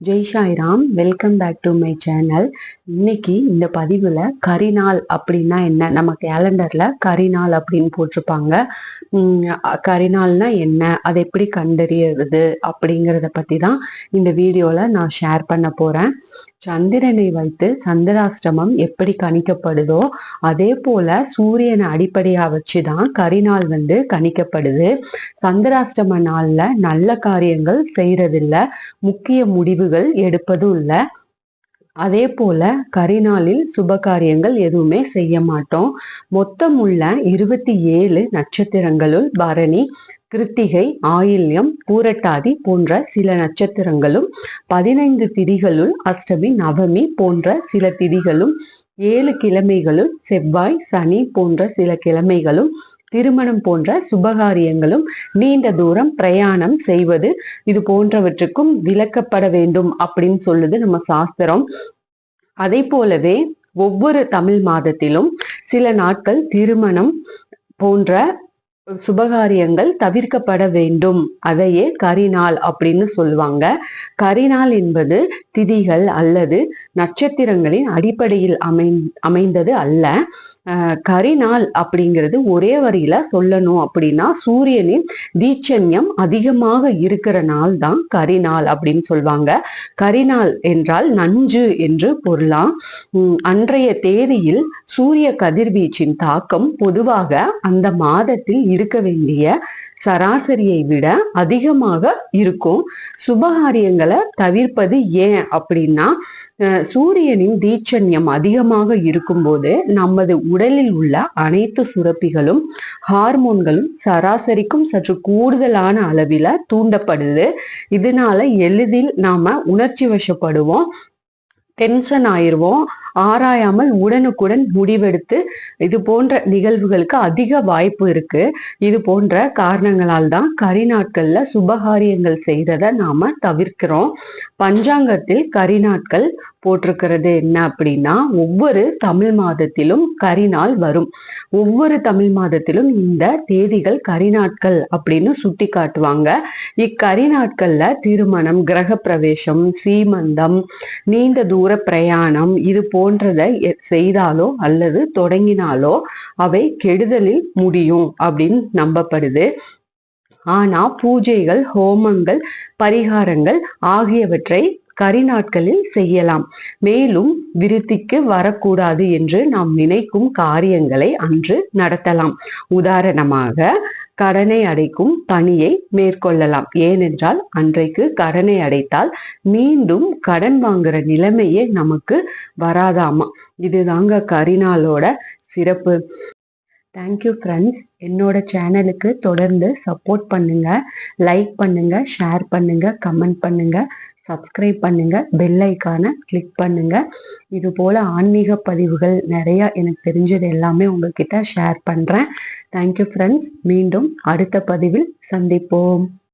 Jai Sairam welcome back to my channel இன்னைக்கு இந்த பதிவில் கரிநாள் அப்படின்னா என்ன? நம்ம கேலண்டரில் கரிநாள் அப்படின்னு போட்டிருப்பாங்க. கரிநாள்னா என்ன? அதை எப்படி கண்டறியறது அப்படிங்கிறத பற்றி தான் இந்த வீடியோவில் நான் ஷேர் பண்ண போகிறேன் சந்திரனை வைத்து சந்திராஷ்டமம் எப்படி கணிக்கப்படுதோ அதே போல சூரியனை அடிப்படையாக வச்சு தான் கரிநாள் வந்து கணிக்கப்படுது. சந்திராஷ்டம நாளில் நல்ல காரியங்கள் செய்கிறதில்ல முக்கிய முடிவு முடிவுகள் எடுப்பதும் இல்லை. அதே போல கரிநாளில் சுப காரியங்கள் எதுவுமே செய்ய மாட்டோம். மொத்தம் உள்ள இருபத்தி ஏழு நட்சத்திரங்களுள் பரணி கிருத்திகை ஆயில்யம் பூரட்டாதி போன்ற சில நட்சத்திரங்களும் பதினைந்து திதிகளுள் அஷ்டமி நவமி போன்ற சில திதிகளும் ஏழு கிழமைகளும் செவ்வாய் சனி போன்ற சில கிழமைகளும் திருமணம் போன்ற சுபகாரியங்களும் நீண்ட தூரம் பிரயாணம் செய்வது இது போன்றவற்றுக்கும் விளக்கப்பட வேண்டும் அப்படின்னு சொல்லுது நம்ம சாஸ்திரம். அதை போலவே ஒவ்வொரு தமிழ் மாதத்திலும் சில நாட்கள் திருமணம் போன்ற சுபகாரியங்கள் தவிர்க்கப்பட வேண்டும். அதையே கரிநாள் அப்படின்னு சொல்லுவாங்க. கரிநாள் என்பது திதிகள் அல்லது நட்சத்திரங்களின் அடிப்படையில் அமை அமைந்தது அல்ல. கரிநாள் அப்படிங்கிறது ஒரே வரியில சொல்லணும் அப்படின்னா சூரியனின் தீட்சண்யம் அதிகமாக இருக்கிற நாள் தான் கரிநாள் அப்படின்னு சொல்லுவாங்க கரிநாள் என்றால் நஞ்சு என்று பொருளாம். உம், அன்றைய தேதியில் சூரிய கதிர்வீச்சின் தாக்கம் பொதுவாக அந்த மாதத்தில் இருக்க வேண்டிய சராசரியை விட அதிகமாக இருக்கும். சுபகாரியங்களை தவிர்ப்பது ஏன் அப்படின்னா அஹ், சூரியனின் தீட்சண்யம் அதிகமாக இருக்கும்போது நமது உடலில் உள்ள அனைத்து சுரப்பிகளும் ஹார்மோன்களும் சராசரிக்கும் சற்று கூடுதலான அளவில் தூண்டப்படுது. இதனால எளிதில் நாம உணர்ச்சி வசப்படுவோம் டென்ஷன் ஆயிடுவோம் ஆராயாமல் உடனுக்குடன் முடிவெடுத்து இது போன்ற நிகழ்வுகளுக்கு அதிக வாய்ப்பு இருக்கு. இது போன்ற காரணங்களால் தான் கரிநாட்கள்ல சுபகாரியங்கள் செய்ததை நாம தவிர்க்கிறோம். பஞ்சாங்கத்தில் கரிநாட்கள் போட்டிருக்கிறது என்ன அப்படின்னா ஒவ்வொரு தமிழ் மாதத்திலும் கரிநாள் வரும். ஒவ்வொரு தமிழ் மாதத்திலும் இந்த தேதிகள் கரிநாட்கள் அப்படின்னு சுட்டி காட்டுவாங்க. இக்கரிநாட்கள்ல திருமணம் கிரக பிரவேசம் சீமந்தம் நீண்ட தூர பிரயாணம் இது போன்றதை செய்தாலோ அல்லது தொடங்கினாலோ அவை கெடுதலில் முடியும் அப்படின்னு நம்பப்படுது. ஆனா பூஜைகள் ஹோமங்கள் பரிகாரங்கள் ஆகியவற்றை கரிநாட்களில் செய்யலாம். மேலும் விருத்திக்கு வரக்கூடாது என்று நாம் நினைக்கும் காரியங்களை அன்று நடத்தலாம். உதாரணமாக கடனை அடைக்கும் பணியை மேற்கொள்ளலாம். ஏனென்றால் அன்றைக்கு கடனை அடைத்தால் மீண்டும் கடன் வாங்குற நிலைமையே நமக்கு வராதாமா? இதுதாங்க கரிநாளோட சிறப்பு. தேங்க்யூ ஃப்ரெண்ட்ஸ் என்னோட சேனலுக்கு தொடர்ந்து சப்போர்ட் பண்ணுங்க லைக் பண்ணுங்க ஷேர் பண்ணுங்க கமெண்ட் பண்ணுங்க. சப்ஸ்கிரைப் பண்ணுங்க. பெல் ஐக்கானை கிளிக் பண்ணுங்க. இது போல ஆன்மீக பதிவுகள் நிறைய எனக்கு தெரிஞ்சது எல்லாமே உங்ககிட்ட ஷேர் பண்றேன். தேங்க்யூ ஃப்ரெண்ட்ஸ் மீண்டும் அடுத்த பதிவில் சந்திப்போம்.